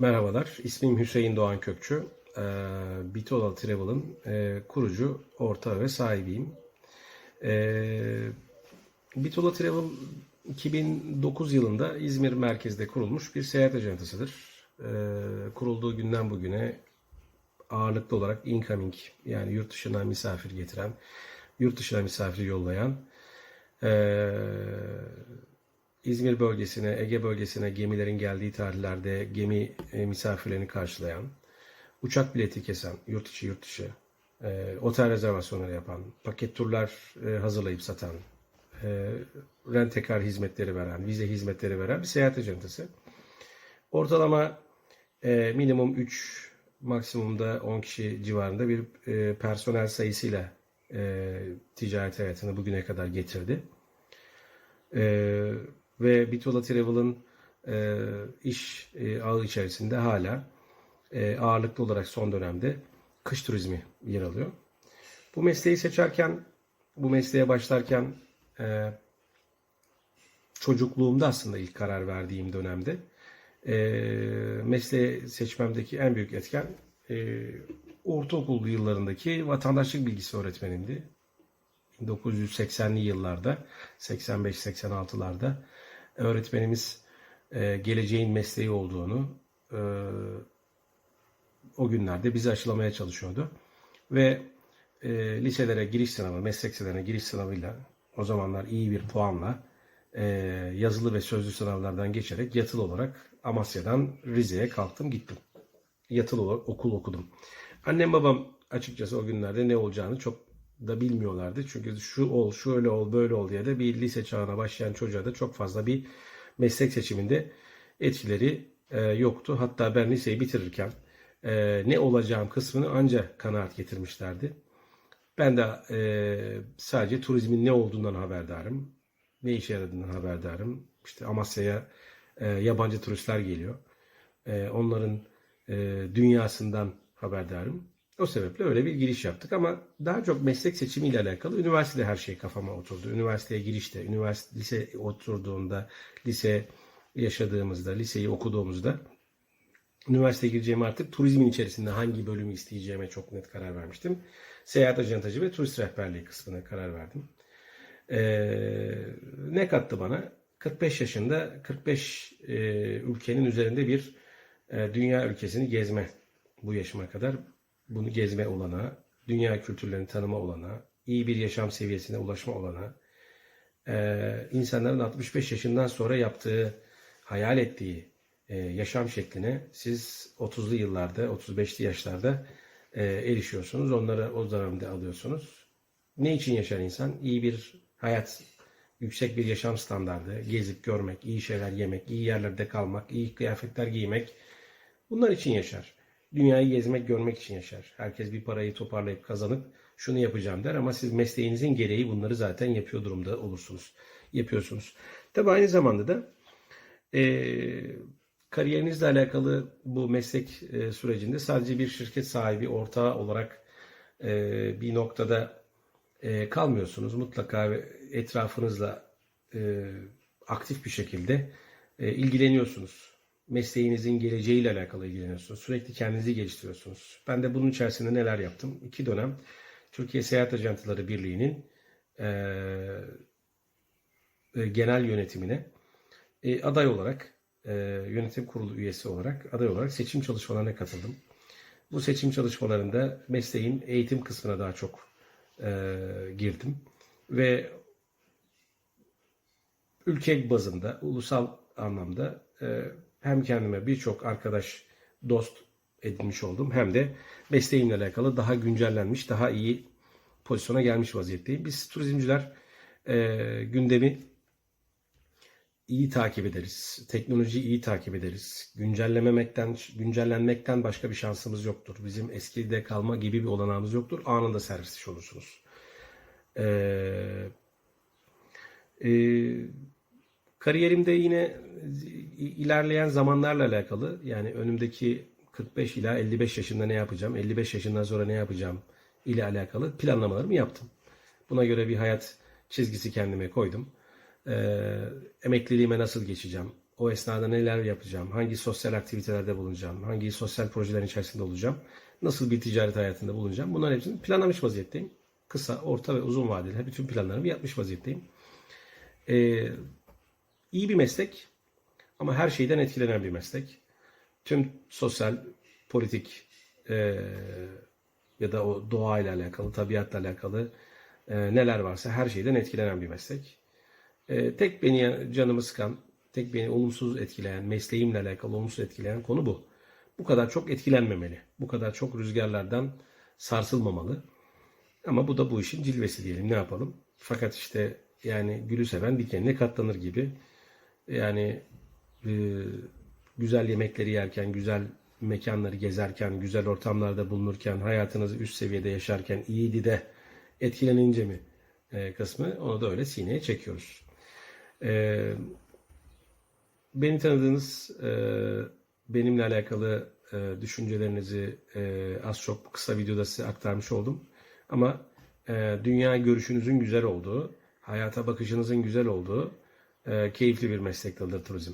Merhabalar, ismim Hüseyin Doğan Kökçü. Ee, Bitola Travel'ın e, kurucu, ortağı ve sahibiyim. Ee, Bitola Travel 2009 yılında İzmir merkezde kurulmuş bir seyahat ajantasıdır. Ee, kurulduğu günden bugüne ağırlıklı olarak incoming yani yurt dışından misafir getiren, yurt dışına misafir yollayan, İzmir bölgesine, Ege bölgesine gemilerin geldiği tarihlerde gemi e, misafirlerini karşılayan, uçak bileti kesen, yurt içi yurt dışı, e, otel rezervasyonları yapan, paket turlar e, hazırlayıp satan, e, rentekar hizmetleri veren, vize hizmetleri veren bir seyahat ajantası. Ortalama e, minimum 3, maksimumda 10 kişi civarında bir e, personel sayısıyla e, ticaret hayatını bugüne kadar getirdi. Ee, ve Bitola Travel'ın e, iş e, ağı içerisinde hala e, ağırlıklı olarak son dönemde kış turizmi yer alıyor. Bu mesleği seçerken, bu mesleğe başlarken e, çocukluğumda aslında ilk karar verdiğim dönemde e, mesleği seçmemdeki en büyük etken e, ortaokul yıllarındaki vatandaşlık bilgisi öğretmenimdi. 1980'li yıllarda, 85-86'larda öğretmenimiz e, geleceğin mesleği olduğunu e, o günlerde bizi aşılamaya çalışıyordu. Ve e, liselere giriş sınavı, meslek liselerine giriş sınavıyla o zamanlar iyi bir puanla yazılı ve sözlü sınavlardan geçerek yatılı olarak Amasya'dan Rize'ye kalktım gittim. Yatılı olarak okul okudum. Annem babam açıkçası o günlerde ne olacağını çok da bilmiyorlardı. Çünkü şu ol, şöyle ol, böyle ol diye de bir lise çağına başlayan çocuğa da çok fazla bir meslek seçiminde etkileri e, yoktu. Hatta ben liseyi bitirirken e, ne olacağım kısmını ancak kanaat getirmişlerdi. Ben de e, sadece turizmin ne olduğundan haberdarım. Ne işe yaradığından haberdarım. İşte Amasya'ya e, yabancı turistler geliyor. E, onların e, dünyasından haberdarım. O sebeple öyle bir giriş yaptık ama daha çok meslek seçimiyle alakalı üniversitede her şey kafama oturdu. Üniversiteye girişte, üniversite lise oturduğunda, lise yaşadığımızda, liseyi okuduğumuzda üniversiteye gireceğim artık turizmin içerisinde hangi bölümü isteyeceğime çok net karar vermiştim. Seyahat ajantacı ve turist rehberliği kısmına karar verdim. Ee, ne kattı bana? 45 yaşında 45 e, ülkenin üzerinde bir e, dünya ülkesini gezme bu yaşıma kadar bunu gezme olana, dünya kültürlerini tanıma olana, iyi bir yaşam seviyesine ulaşma olana, e, insanların 65 yaşından sonra yaptığı, hayal ettiği e, yaşam şekline siz 30'lu yıllarda, 35'li yaşlarda e, erişiyorsunuz. Onları o dönemde alıyorsunuz. Ne için yaşar insan? İyi bir hayat, yüksek bir yaşam standardı, gezip görmek, iyi şeyler yemek, iyi yerlerde kalmak, iyi kıyafetler giymek. Bunlar için yaşar. Dünyayı gezmek, görmek için yaşar. Herkes bir parayı toparlayıp kazanıp şunu yapacağım der ama siz mesleğinizin gereği bunları zaten yapıyor durumda olursunuz. Yapıyorsunuz. Tabi aynı zamanda da e, kariyerinizle alakalı bu meslek e, sürecinde sadece bir şirket sahibi, ortağı olarak e, bir noktada e, kalmıyorsunuz. Mutlaka etrafınızla e, aktif bir şekilde e, ilgileniyorsunuz mesleğinizin geleceğiyle alakalı ilgileniyorsunuz. Sürekli kendinizi geliştiriyorsunuz. Ben de bunun içerisinde neler yaptım? İki dönem Türkiye Seyahat Ajantaları Birliği'nin e, e, genel yönetimine e, aday olarak, e, yönetim kurulu üyesi olarak, aday olarak seçim çalışmalarına katıldım. Bu seçim çalışmalarında mesleğin eğitim kısmına daha çok e, girdim. Ve ülke bazında, ulusal anlamda e, hem kendime birçok arkadaş, dost edinmiş oldum hem de mesleğimle alakalı daha güncellenmiş, daha iyi pozisyona gelmiş vaziyetteyim. Biz turizmciler e, gündemi iyi takip ederiz. Teknolojiyi iyi takip ederiz. Güncellememekten, güncellenmekten başka bir şansımız yoktur. Bizim eskide kalma gibi bir olanağımız yoktur. Anında servis olursunuz. Ee, e, Kariyerimde yine ilerleyen zamanlarla alakalı yani önümdeki 45 ila 55 yaşında ne yapacağım, 55 yaşından sonra ne yapacağım ile alakalı planlamalarımı yaptım. Buna göre bir hayat çizgisi kendime koydum. Ee, emekliliğime nasıl geçeceğim? o esnada neler yapacağım, hangi sosyal aktivitelerde bulunacağım, hangi sosyal projelerin içerisinde olacağım, nasıl bir ticaret hayatında bulunacağım. Bunların hepsini planlamış vaziyetteyim. Kısa, orta ve uzun vadeli bütün planlarımı yapmış vaziyetteyim. Ee, iyi bir meslek ama her şeyden etkilenen bir meslek. Tüm sosyal, politik e, ya da o doğayla alakalı, tabiatla alakalı e, neler varsa her şeyden etkilenen bir meslek. E, tek beni canımı sıkan, tek beni olumsuz etkileyen, mesleğimle alakalı olumsuz etkileyen konu bu. Bu kadar çok etkilenmemeli. Bu kadar çok rüzgarlardan sarsılmamalı. Ama bu da bu işin cilvesi diyelim ne yapalım. Fakat işte yani gülü seven dikenine katlanır gibi. Yani e, güzel yemekleri yerken, güzel mekanları gezerken, güzel ortamlarda bulunurken, hayatınızı üst seviyede yaşarken iyiydi de etkilenince mi e, kısmı onu da öyle sineye çekiyoruz. E, beni tanıdığınız, e, benimle alakalı e, düşüncelerinizi az çok kısa videoda size aktarmış oldum. Ama dünya görüşünüzün güzel olduğu, hayata bakışınızın güzel olduğu keyifli bir meslek dalıdır turizm.